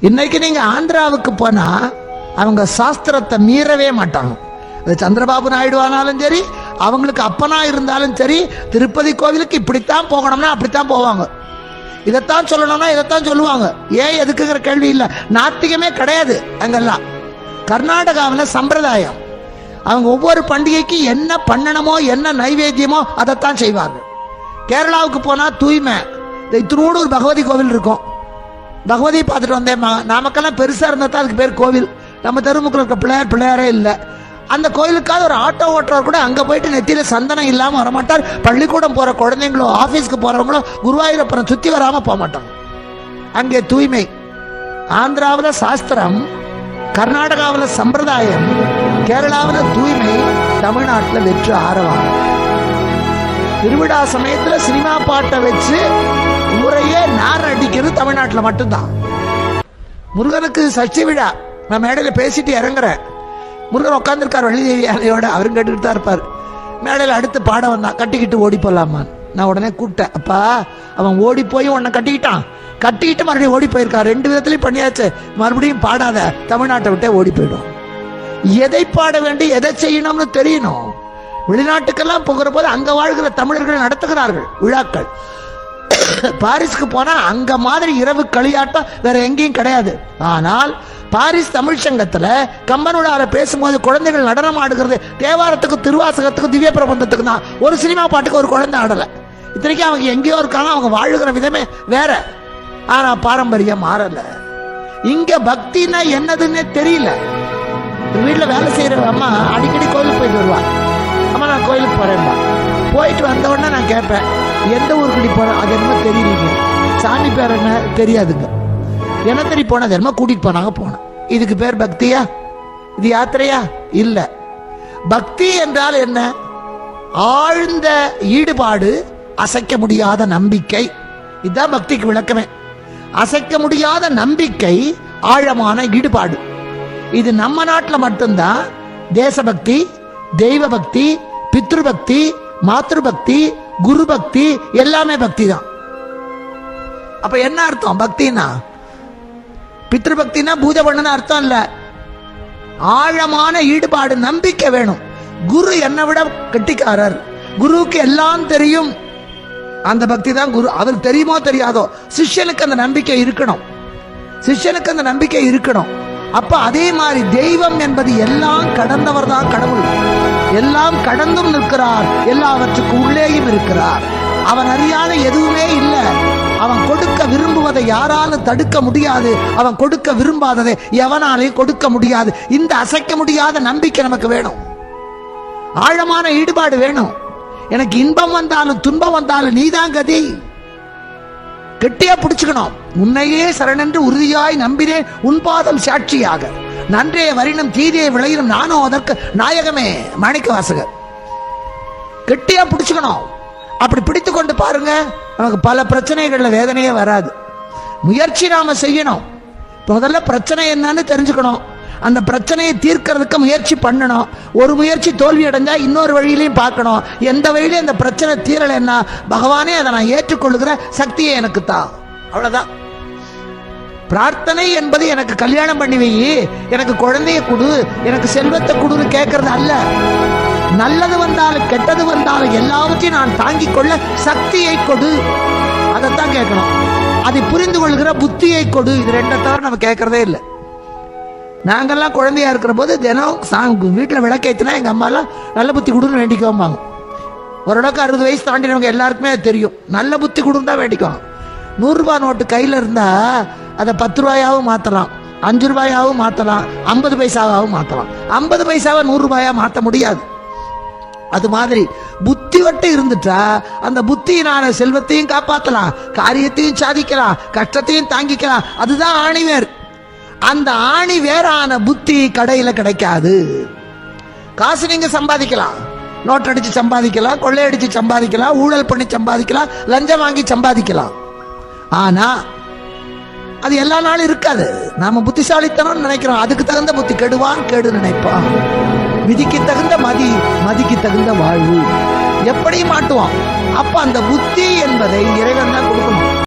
இன்னைக்கு நீங்க ஆந்திராவுக்கு போனா அவங்க சாஸ்திரத்தை மீறவே மாட்டாங்க. அது சந்திரபாபு நாயுடு ஆனாலும் சரி அவங்களுக்கு அப்பனா இருந்தாலும் சரி திருப்பதி கோவிலுக்கு இப்படித்தான் போகணும்னா அப்படித்தான் போவாங்க. இதைத்தான் சொல்லணும்னா இதைத்தான் சொல்லுவாங்க. ஏன் எதுக்குங்கிற கேள்வி இல்லை. நாத்திகமே கிடையாது அங்கெல்லாம். கர்நாடகாவில் சம்பிரதாயம். அவங்க ஒவ்வொரு பண்டிகைக்கு என்ன பண்ணணுமோ என்ன நைவேத்தியமோ அதைத்தான் செய்வாங்க கேரளாவுக்கு போனால் தூய்மை. இந்த இத்தினோடு ஒரு பகவதி கோவில் இருக்கும். பகவதி பார்த்துட்டு வந்தேன் நாமக்கெல்லாம் நமக்கெல்லாம் பெருசாக இருந்தால் தான் அதுக்கு பேர் கோவில். நம்ம தெருமுக்கில் இருக்க பிள்ளையார் பிள்ளையாரே இல்லை. அந்த கோயிலுக்காவது ஒரு ஆட்டோ ஓட்டுறவர் கூட அங்கே போயிட்டு நெத்தியில் சந்தனம் இல்லாமல் வரமாட்டார். பள்ளிக்கூடம் போகிற குழந்தைங்களோ ஆஃபீஸ்க்கு போகிறவங்களோ குருவாயூரப்பனை சுற்றி வராமல் போக மாட்டாங்க. அங்கே தூய்மை. ஆந்திராவில் சாஸ்திரம் கர்நாடகாவில் சம்பிரதாயம் கேரளாவில் தூய்மை தமிழ்நாட்டில் வெற்று ஆரவாரம். திருவிழா சமயத்தில் சினிமா பாட்டை வச்சு முறையே நார் அடிக்கிறது தமிழ்நாட்டில் மட்டும்தான். முருகனுக்கு சஷ்டி விழா நான் மேடையில் பேசிட்டு இறங்குறேன். முருகன் உட்காந்துருக்கார் வள்ளி யானையோட அவரும் கேட்டுக்கிட்டு தான் இருப்பார். மேடையில் அடுத்து பாடம் வந்தான் கட்டிக்கிட்டு ஓடி போலாமான்னு. நான் உடனே கூப்பிட்டேன் அப்பா அவன் ஓடி போய் உன்னை கட்டிக்கிட்டான். கட்டிக்கிட்டு மறுபடியும் ஓடி போயிருக்கான் ரெண்டு விதத்துலையும் பண்ணியாச்சு. மறுபடியும் பாடாத தமிழ்நாட்டை விட்டே ஓடி போயிடும். எதை பாட வேண்டும் எதை செய்யணும்னு தெரியணும். வெளிநாட்டுக்கெல்லாம் போகிற போது அங்க வாழ்கிற தமிழர்கள் நடத்துகிறார்கள் விழாக்கள். பாரிஸ்க்கு போனா அங்க மாதிரி இரவு களியாட்டம் வேற எங்கேயும் கிடையாது. ஆனால் பாரிஸ் தமிழ் சங்கத்துல கம்பனுடார பேசும்போது குழந்தைகள் நடனம் ஆடுகிறது தேவாரத்துக்கு திருவாசகத்துக்கு திவ்ய பிரபந்தத்துக்கு தான். ஒரு சினிமா பாட்டுக்கு ஒரு குழந்தை ஆடல. இத்தனைக்கும் அவங்க எங்கேயோ இருக்காங்க அவங்க வாழுகிற விதமே வேற. ஆனா பாரம்பரியம் மாறல. இங்க பக்தினா என்னதுன்னே தெரியல. வீட்டில் வேலை செய்கிற அம்மா அடிக்கடி கோயிலுக்கு போயிட்டு வருவா அம்மா நான் கோயிலுக்கு போகிறேன்ப்பா போயிட்டு வந்த நான் கேட்பேன் எந்த ஊருக்கு நீ அது என்னமோ தெரியலீங்க சாமி பேர் என்ன? தெரியாதுங்க. என்ன தெரி போனது என்னமோ கூட்டிகிட்டு போனாங்க போனேன் இதுக்கு பேர் பக்தியா? இது யாத்திரையா? இல்லை. பக்தி என்றால் என்ன? ஆழ்ந்த ஈடுபாடு அசைக்க முடியாத நம்பிக்கை. இதுதான் பக்திக்கு விளக்கமே. அசைக்க முடியாத நம்பிக்கை ஆழமான ஈடுபாடு. இது நம்ம நாட்டில் மட்டும்தான். தேசபக்தி தெய்வ பக்தி பித்ரு பக்தி மாத்ரு பக்தி குரு பக்தி எல்லாமே பக்தி தான் அப்ப என்ன அர்த்தம்? பக்தினா? பித்ருபக்தினா பூஜை பண்ணனு அர்த்தம் இல்ல. ஆழமான ஈடுபாடு நம்பிக்கை வேணும். குரு என்னை விட கெட்டிக்காரர். குருவுக்கு எல்லாம் தெரியும். அந்த பக்தி தான் குரு. அவருக்கு தெரியுமோ தெரியாதோ சிஷ்யனுக்கு அந்த நம்பிக்கை இருக்கணும். சிஷ்யனுக்கு அந்த நம்பிக்கை இருக்கணும். அப்ப அதே மாதிரி தெய்வம் என்பது எல்லாம் கடந்தவர் தான் கடவுள். எல்லாம் கடந்தும் நிற்கிறார். எல்லாவற்றுக்கு உள்ளேயும் இருக்கிறார். அவன் அறியாத எதுவுமே இல்லை. அவன் கொடுக்க விரும்புவதை யாராலும் தடுக்க முடியாது. அவன் கொடுக்க விரும்பாததை எவனாலையும் கொடுக்க முடியாது. இந்த அசைக்க முடியாத நம்பிக்கை நமக்கு வேணும். ஆழமான ஈடுபாடு வேணும். எனக்கு இன்பம் வந்தாலும் துன்பம் வந்தாலும் நீதான் கதி. கெட்டியா பிடிச்சுக்கணும். உன்னையே சரணென்று உறுதியாய் நம்பினேன். உன் பாதம் சாட்சியாக. நன்றே வரினும் தீதியை விளையினும் நானும் அதற்கு நாயகமே மாணிக்க வாசகர் கெட்டியா பிடிச்சுக்கணும். அப்படி பிடித்து கொண்டு பாருங்க நமக்கு பல பிரச்சனைகள்ல வேதனையே வராது. முயற்சி நாம செய்யணும். முதல்ல பிரச்சனை என்னன்னு தெரிஞ்சுக்கணும். அந்த பிரச்சனையை தீர்க்கறதுக்கு முயற்சி பண்ணணும். ஒரு முயற்சி தோல்வி அடைஞ்சா இன்னொரு வழியிலையும் பார்க்கணும். எந்த வழியிலையும் அந்த பிரச்சனை தீரலைன்னா பகவானே அதை நான் ஏற்றுக்கொள்ளுகிற சக்தியை எனக்கு தான் அவ்வளவுதான். பிரார்த்தனை என்பது எனக்கு கல்யாணம் பண்ணி வை. எனக்கு குழந்தைய கொடு. எனக்கு செல்வத்தை கொடுன்னு கேட்கறது அல்ல. நல்லது வந்தாலும் கெட்டது வந்தாலும் எல்லாவற்றையும் நான் தாங்கிக் கொள்ள சக்தியை கொடு. அதைத்தான் கேட்கணும். அதை புரிந்து கொள்கிற புத்தியை கொடு. இது ரெண்டை தவிர நம்ம கேட்கறதே இல்லை. நாங்கெல்லாம் குழந்தையா இருக்கிற போது தினம் சாங் வீட்டில் விளக்கேற்றினா எங்கள் அம்மாலாம் நல்ல புத்தி கொடுன்னு வேண்டிக்குவாங்க. ஓரளவுக்கு அறுபது வயசு தாண்டினவங்க எல்லாருக்குமே தெரியும். நல்ல புத்தி கொடுன்னு தான் வேண்டிக்குவாங்க. நூறுரூபா நோட்டு கையில் இருந்தால் அதை பத்து ரூபாயாவும் மாற்றலாம் அஞ்சு ரூபாயாவும் மாற்றலாம் ஐம்பது பைசாவாகவும் மாற்றலாம் ஐம்பது பைசாவை நூறுரூபாயாக மாற்ற முடியாது. அது மாதிரி புத்தி வட்டு இருந்துட்டா அந்த புத்தியினால செல்வத்தையும் காப்பாற்றலாம் காரியத்தையும் சாதிக்கலாம். கஷ்டத்தையும் தாங்கிக்கலாம். அதுதான் ஆணிவேர். அந்த ஆணி வேறான புத்தி கடையில கிடைக்காது. காசு நீங்க சம்பாதிக்கலாம். நோட் அடிச்சு சம்பாதிக்கலாம் கொள்ளையடிச்சு சம்பாதிக்கலாம் ஊழல் பண்ணி சம்பாதிக்கலாம் லஞ்சம் வாங்கி சம்பாதிக்கலாம். ஆனா அது எல்லா நாளும் இருக்காது. நாம புத்திசாலித்தனம் நினைக்கிறோம். அதுக்கு தகுந்த புத்தி கெடுவான் கெடு நினைப்பான். விதிக்கு தகுந்த மதி மதிக்கு தகுந்த வாழ்வு. எப்படி மாட்டுவான் அப்ப அந்த புத்தி என்பதை இறைவன் தான் கொடுக்கணும்.